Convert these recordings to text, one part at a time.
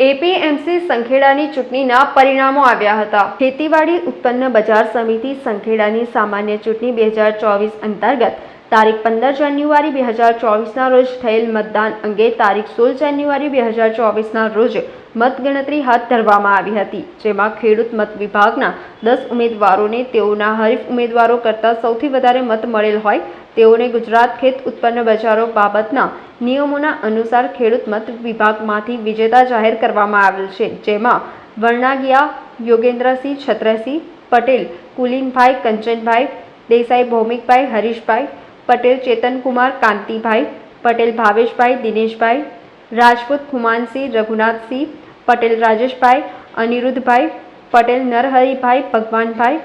APMC સંખેડાની ચૂંટણીના પરિણામો આવ્યા હતા. ખેતીવાડી ઉત્પન્ન બજાર સમિતિ સંખેડાની સામાન્ય ચૂંટણી બે હજાર ચોવીસ અંતર્ગત તારીખ પંદર જાન્યુઆરી બે હજાર ચોવીસના રોજ થયેલ મતદાન અંગે તારીખ સોળ જાન્યુઆરી બે હજાર ચોવીસના રોજ મતગણતરી હાથ ધરવામાં આવી હતી, જેમાં ખેડૂત મત વિભાગના દસ ઉમેદવારોને તેઓના હરીફ ઉમેદવારો કરતાં સૌથી વધારે મત મળેલ હોય, તેઓને ગુજરાત ખેત ઉત્પન્ન બજારો બાબતના નિયમોના અનુસાર ખેડૂત મત વિભાગમાંથી વિજેતા જાહેર કરવામાં આવેલ છે, જેમાં વર્ણાગિયા, યોગેન્દ્રસિંહ છત્રસિંહ પટેલ, કુલીનભાઈ કંચનભાઈ, દેસાઈ ભૌમિકભાઈ, હરીશભાઈ પટેલ ચેતનકુમાર કાંતિભાઈ પટેલ, ભાવેશભાઈ, દિનેશભાઈ, રાજપૂત ખુમાનસિંહ, રઘુનાથસિંહ પટેલ, રાજેશભાઈ, અનિરુદ્ધભાઈ પટેલ, નરહરિભાઈ, ભગવાનભાઈ,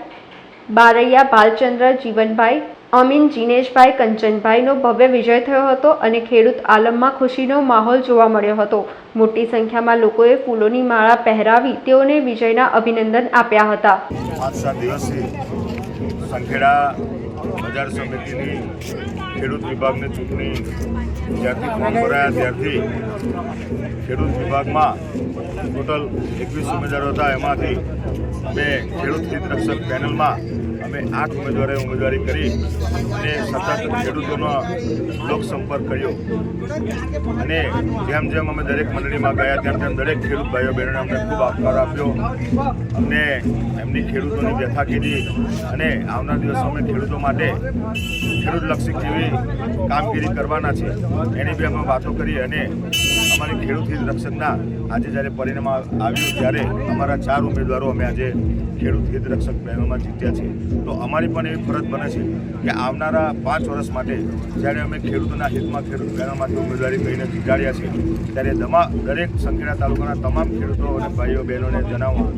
બારૈયા ભાલચંદ્ર જીવનભાઈ અમીન, જીનેશભાઈ, કંચનભાઈનો ભવ્ય વિજય થયો હતો અને ખેડૂત આલમમાં ખુશીનો માહોલ જોવા મળ્યો હતો. મોટી સંખ્યામાં લોકોએ ફૂલોની માળા પહેરાવી તેઓને વિજયના અભિનંદન આપ્યા હતા. બજાર સમિતિની ખેડૂત વિભાગની ચૂંટણી જ્યારથી ફોર્મ ભરાયા ત્યારથી ખેડૂત વિભાગમાં ટોટલ એકવીસ ઉમેદવારો હતા. એમાંથી બે ખેડૂત હિત રક્ષક પેનલમાં અમે આઠ ઉમેદવારે ઉમેદવારી કરી અને સતત ખેડૂતોનો લોકસંપર્ક કર્યો. અને જેમ જેમ અમે દરેક મંડળીમાં ગયા, તેમ તેમ દરેક ખેડૂત ભાઈઓ બહેનોને અમને ખૂબ આવકાર આપ્યો. અમને એમની ખેડૂતોની વ્યથા કીધી અને આવનાર દિવસો અમે ખેડૂતો માટે ખેડૂતલક્ષી જેવી કામગીરી કરવાના છે, એની બી અમે વાતો કરી અને અમારી ખેડૂત હિત રક્ષકના આજે જ્યારે પરિણામ આવ્યું, ત્યારે અમારા ચાર ઉમેદવારો અમે આજે ખેડૂત હિત રક્ષક પેનલમાં જીત્યા છે, તો અમારી પણ એવી ફરજ બને છે કે આવનારા પાંચ વર્ષ માટે જ્યારે અમે ખેડૂતોના હિતમાં ખેડૂત પેનલમાંથી ઉમેદવારી કરીને જીતાડ્યા છે, ત્યારે દમા દરેક સંખેડા તાલુકાના તમામ ખેડૂતો અને ભાઈઓ બહેનોને જણાવવા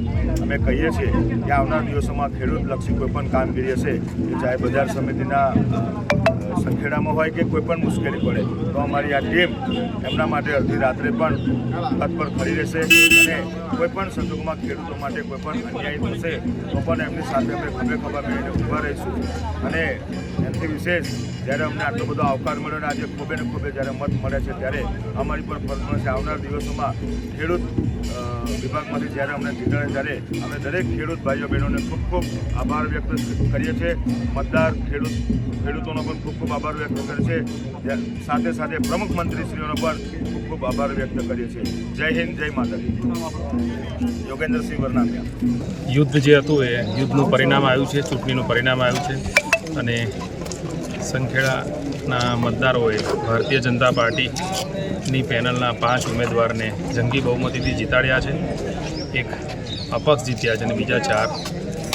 અમે કહીએ છીએ કે આવનાર દિવસોમાં ખેડૂતલક્ષી કોઈપણ કામગીરી હશે, કે ચાહે બજાર સમિતિના સંખેડામાં હોય કે કોઈ પણ મુશ્કેલી પડે, તો અમારી આ ટીમ એમના માટે અડધી રાત્રે પણ તત્પર ખડી રહેશે અને કોઈ પણ સંજોગોમાં ખેડૂતો માટે કોઈ પણ અન્યાય થશે પણ એમની સાથે અમે ખભે ખભા મેળવીને ઊભા રહીશું. અને એમથી વિશેષ, જ્યારે અમને આટલો બધો આવકાર મળ્યો અને આજે ખૂબે ને ખૂબે જ્યારે મત મળે છે, ત્યારે અમારી પર ફરજ છે. આવનાર દિવસોમાં ખેડૂત વિભાગમાંથી જ્યારે અમને જીતાડે ત્યારે અમે દરેક ખેડૂત ભાઈઓ, બહેનોને ખૂબ ખૂબ આભાર વ્યક્ત કરીએ છીએ. મતદાર ખેડૂત, ખેડૂતોનો પણ ખૂબ ખૂબ આભાર વ્યક્ત કરે છે સાથે સાથે પ્રમુખ મંત્રીશ્રીઓનો પણ ખૂબ ખૂબ આભાર વ્યક્ત કરીએ છીએ. જય હિન્દ, જય માતાજી. યોગેન્દ્રસિંહ વરનામિયા. યુદ્ધ જે હતું એ યુદ્ધનું પરિણામ આવ્યું છે, ચૂંટણીનું પરિણામ આવ્યું છે. અને સંખેડાના મતદારોએ ભારતીય જનતા પાર્ટીની પેનલના પાંચ ઉમેદવારને જંગી બહુમતીથી જીતાડ્યા છે. એક અપક્ષ જીત્યા છે અને બીજા ચાર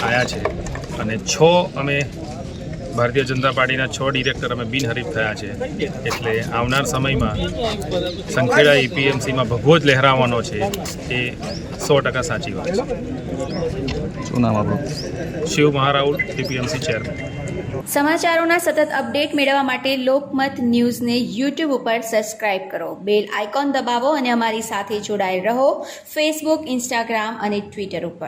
આવ્યા છે. અને છ અમે ભારતીય જનતા પાર્ટીના છ ડિરેક્ટર અમે બિનહરીફ થયા છે. એટલે આવનાર સમયમાં સંખેડા એપીએમસીમાં ભગવો જ લહેરાવાનો છે. એ સો ટકા સાચી વાત છે. શું નામ આપણું શિવ મહારાઉલ ટીપીએમસી ચેરમેન સમાચારોના સતત અપડેટ મેળવવા માટે લોકમત ન્યૂઝને યુટ્યુબ ઉપર સબસ્ક્રાઇબ કરો. બેલ આઇકોન દબાવો અને અમારી સાથે જોડાયેલ રહો ફેસબુક ઇન્સ્ટાગ્રામ અને ટ્વિટર ઉપર.